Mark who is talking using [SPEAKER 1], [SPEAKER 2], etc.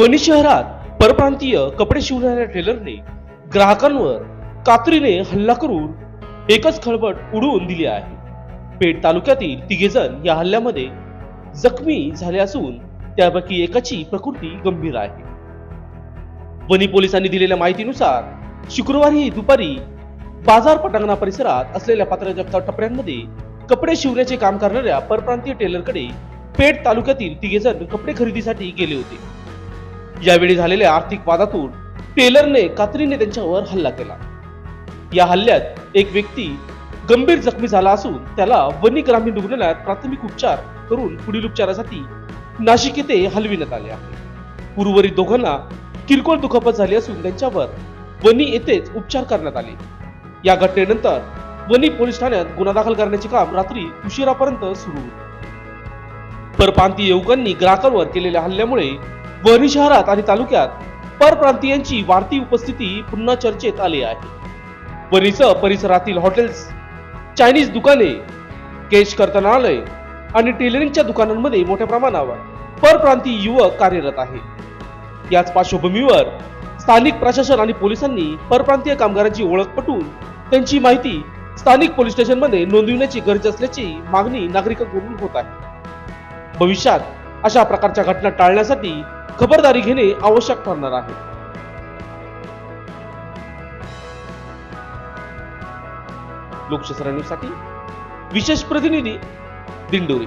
[SPEAKER 1] वणी शहरात परप्रांतीय कपडे शिवणाऱ्या टेलरने ग्राहकांवर कात्रीने हल्ला करून एकच खळबट उडवून दिली आहे. पेठ तालुक्यातील तिघेजण या हल्ल्यामध्ये जखमी झाले असून त्यापैकी एकाची प्रकृती गंभीर आहे. वणी पोलिसांनी दिलेल्या माहितीनुसार शुक्रवारी दुपारी बाजार पटांगणा परिसरात असलेल्या पात्राच्या टपऱ्यांमध्ये कपडे शिवण्याचे काम करणाऱ्या परप्रांतीय टेलरकडे पेठ तालुक्यातील तिघेजण कपडे खरेदीसाठी गेले होते. यावेळी झालेल्या आर्थिक वादातून टेलरने कात्रीने त्यांच्यावर हल्ला केला. या हल्ल्यात एक व्यक्ती गंभीर जखमी झाला असून त्याला वनी ग्रामीण रुग्णालयात प्राथमिक उपचार करून पुढील उपचारासाठी नाशिक येथे हलविण्यात आले आहे. उर्वरित दोघांना किरकोळ दुखापत झाली असून त्यांच्यावर वनी येथेच उपचार करण्यात आले. या घटनेनंतर वनी पोलीस ठाण्यात गुन्हा दाखल करण्याचे काम रात्री उशिरापर्यंत सुरू होते. परप्रांतीय युवकांनी ग्राहकांवर केलेल्या हल्ल्यामुळे वणी शहरात आणि तालुक्यात परप्रांतीयांची वाढती उपस्थिती पुन्हा चर्चेत आली आहे. वणीसह परिसरातील हॉटेल्स चायनीज दुकाने केश कर्तनालय आणि टेलरिंगच्या दुकानांमध्ये मोठ्या प्रमाणावर परप्रांतीय युवक कार्यरत आहे याच पार्श्वभूमीवर स्थानिक प्रशासन आणि पोलिसांनी परप्रांतीय कामगारांची ओळख पटवून त्यांची माहिती स्थानिक पोलीस स्टेशनमध्ये नोंदविण्याची गरज असल्याची मागणी नागरिकांकडून होत आहे. भविष्यात अशा प्रकारच्या घटना टाळण्यासाठी खबरदारी घेणे आवश्यक ठरणार आहे. लोकशास्त्र न्यूजसाठी विशेष प्रतिनिधी दिंडोरी.